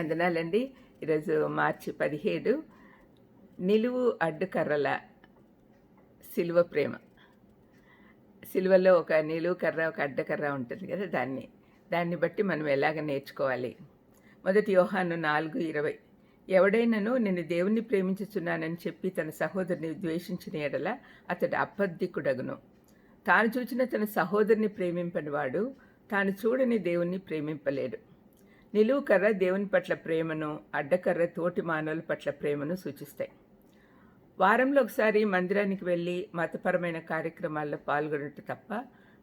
వందనాలండి. ఈరోజు మార్చి పదిహేడు. నిలువు అడ్డుకర్రల సిలువ ప్రేమ. సిలువలో ఒక నిలువు కర్ర ఒక అడ్డకర్ర ఉంటుంది కదా దాన్ని. దాన్ని బట్టి మనం ఎలాగ నేర్చుకోవాలి? మొదటి యోహాను నాలుగు ఇరవై. ఎవడైనాను నేను దేవుణ్ణి ప్రేమించుచున్నానని చెప్పి తన సహోదరుని ద్వేషించిన ఎడల అతడు అబద్ధికుడగును తాను చూచిన తన సహోదరుని ప్రేమింపనివాడు తాను చూడని దేవుణ్ణి ప్రేమింపలేడు. నిలువుకర్ర దేవుని పట్ల ప్రేమను అడ్డకర్ర తోటి మానవుల పట్ల ప్రేమను సూచిస్తాయి. వారంలో ఒకసారి మందిరానికి వెళ్ళి మతపరమైన కార్యక్రమాల్లో పాల్గొనట్టు తప్ప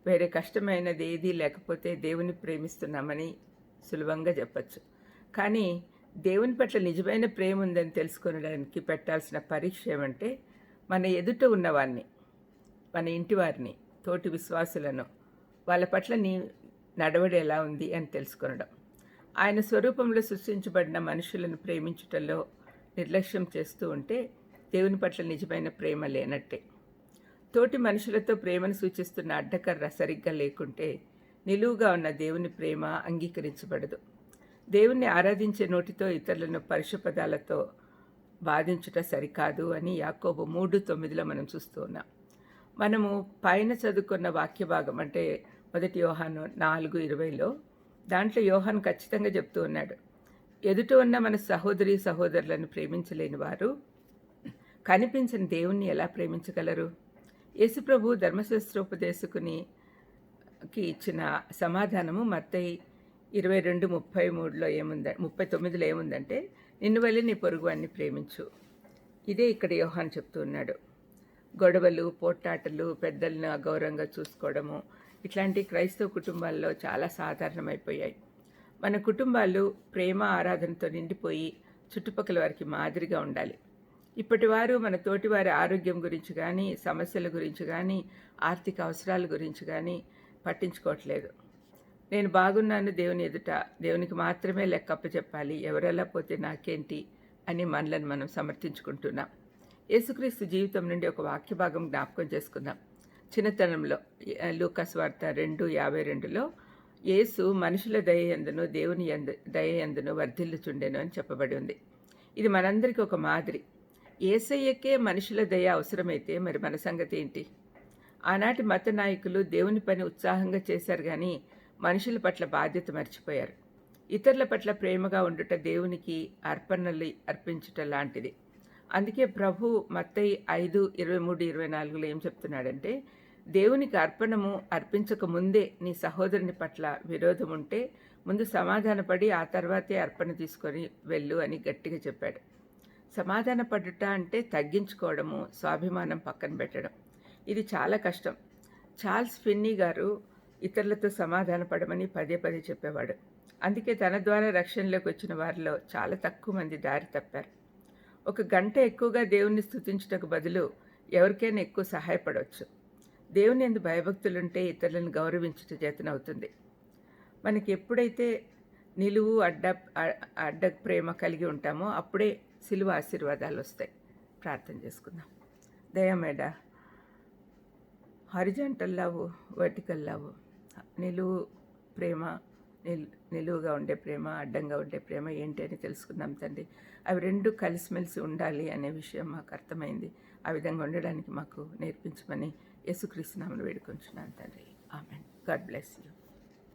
వేరే కష్టమైనది ఏదీ లేకపోతే దేవుని ప్రేమిస్తున్నామని సులభంగా చెప్పచ్చు. కానీ దేవుని పట్ల నిజమైన ప్రేమ ఉందని తెలుసుకునడానికి పెట్టాల్సిన పరీక్ష ఏమంటే మన ఎదుట ఉన్నవారిని మన ఇంటి వారిని తోటి విశ్వాసులను వాళ్ళ పట్ల నీ నడవడి ఎలా ఉంది అని తెలుసుకొనడం. ఆయన స్వరూపంలో సృష్టించబడిన మనుషులను ప్రేమించుటలో నిర్లక్ష్యం చేస్తూ ఉంటే దేవుని పట్ల నిజమైన ప్రేమ లేనట్టే. తోటి మనుషులతో ప్రేమను సూచిస్తున్న అడ్డకర్ర సరిగ్గా లేకుంటే నిలువుగా ఉన్న దేవుని ప్రేమ అంగీకరించబడదు. దేవుణ్ణి ఆరాధించే నోటితో ఇతరులను పరుషపదాలతో బాధించుట సరికాదు అని యాకోబు మూడు తొమ్మిదిలో మనం చూస్తూ ఉన్నాం. మనము పైన చదువుకున్న వాక్య భాగం అంటే మొదటి యోహాను నాలుగు ఇరవైలో దాంట్లో యోహాన్ ఖచ్చితంగా చెప్తూ ఉన్నాడు ఎదుట ఉన్న మన సహోదరి సహోదరులను ప్రేమించలేని వారు కనిపించిన దేవుణ్ణి ఎలా ప్రేమించగలరు? యేసుప్రభు ధర్మశాస్త్రోపదేశకుని ఇచ్చిన సమాధానము మత్తయి ఇరవై రెండు ముప్పై మూడులో ఏముంద ముప్పై తొమ్మిదిలో ఏముందంటే నిన్ను వెళ్ళి నీ పొరుగు అన్ని ప్రేమించు. ఇదే ఇక్కడ యోహాన్ చెప్తూ ఉన్నాడు. గొడవలు పోట్టాటలు పెద్దలను అగౌరవంగా చూసుకోవడము ఇట్లాంటి క్రైస్తవ కుటుంబాల్లో చాలా సాధారణమైపోయాయి. మన కుటుంబాలు ప్రేమ ఆరాధనతో నిండిపోయి చుట్టుపక్కల వారికి మాదిరిగా ఉండాలి. ఇప్పటి వారు మన తోటి వారి ఆరోగ్యం గురించి కానీ సమస్యల గురించి కానీ ఆర్థిక అవసరాల గురించి కానీ పట్టించుకోవట్లేదు. నేను బాగున్నాను దేవుని ఎదుట దేవునికి మాత్రమే లెక్కప్ప చెప్పాలి ఎవరెలా పోతే నాకేంటి అని మనలను మనం సమర్థించుకుంటున్నాం. యేసుక్రీస్తు జీవితం నుండి ఒక వాక్య భాగం జ్ఞాపకం చేసుకుందాం. చిన్నతనంలో లూకస్ వార్త రెండు యాభై రెండులో యేసు మనుషుల దయ దేవుని ఎందు దయ ఎందును వర్ధిల్లుచుండెను అని చెప్పబడి ఉంది. ఇది మనందరికీ ఒక మాదిరి. ఏసయ్యకే మనుషుల దయ అవసరమైతే మరి మన సంగతి ఏంటి? ఆనాటి మత నాయకులు దేవుని పని ఉత్సాహంగా చేశారు కానీ మనుషుల పట్ల బాధ్యత మర్చిపోయారు. ఇతరుల పట్ల ప్రేమగా ఉండుట దేవునికి అర్పణలు అర్పించుట లాంటిది. అందుకే ప్రభు మత్తయి ఐదు ఇరవై మూడు ఇరవై నాలుగులో ఏం చెప్తున్నాడంటే దేవునికి అర్పణము అర్పించక ముందే నీ సహోదరుని పట్ల విరోధం ఉంటే ముందు సమాధానపడి ఆ తర్వాతే అర్పణ తీసుకొని వెళ్ళు అని గట్టిగా చెప్పాడు. సమాధాన పడుట అంటే తగ్గించుకోవడము స్వాభిమానం పక్కన పెట్టడం. ఇది చాలా కష్టం. చార్ల్స్ ఫిన్నీ గారు ఇతరులతో సమాధాన పడమని పదే పదే చెప్పేవాడు. అందుకే తన ద్వారా రక్షణలోకి వచ్చిన వారిలో చాలా తక్కువ మంది దారి తప్పారు. ఒక గంట ఎక్కువగా దేవుణ్ణి స్థుతించటకు బదులు ఎవరికైనా ఎక్కువ సహాయపడవచ్చు. దేవుని ఎందు భయభక్తులుంటే ఇతరులను గౌరవించుట చేతనవుతుంది మనకి ఎప్పుడైతే నిలువు అడ్డ అడ్డ ప్రేమ కలిగి ఉంటామో అప్పుడే సిలువ ఆశీర్వాదాలు వస్తాయి. ప్రార్థన చేసుకుందాం. దయమేడ హారిజంటల్ లవ్ వర్టికల్ లవ్ నిలువు ప్రేమ నిలువుగా ఉండే ప్రేమ అడ్డంగా ఉండే ప్రేమ ఏంటి అని తెలుసుకుందాం తండ్రి. అవి రెండు కలిసిమెలిసి ఉండాలి అనే విషయం మాకు అర్థమైంది. ఆ విధంగా ఉండడానికి మాకు నేర్పించమని యేసుక్రీస్తునామను వేడుకొంచున్నాను తండ్రి. ఆమె గాడ్ బ్లెస్ యూ.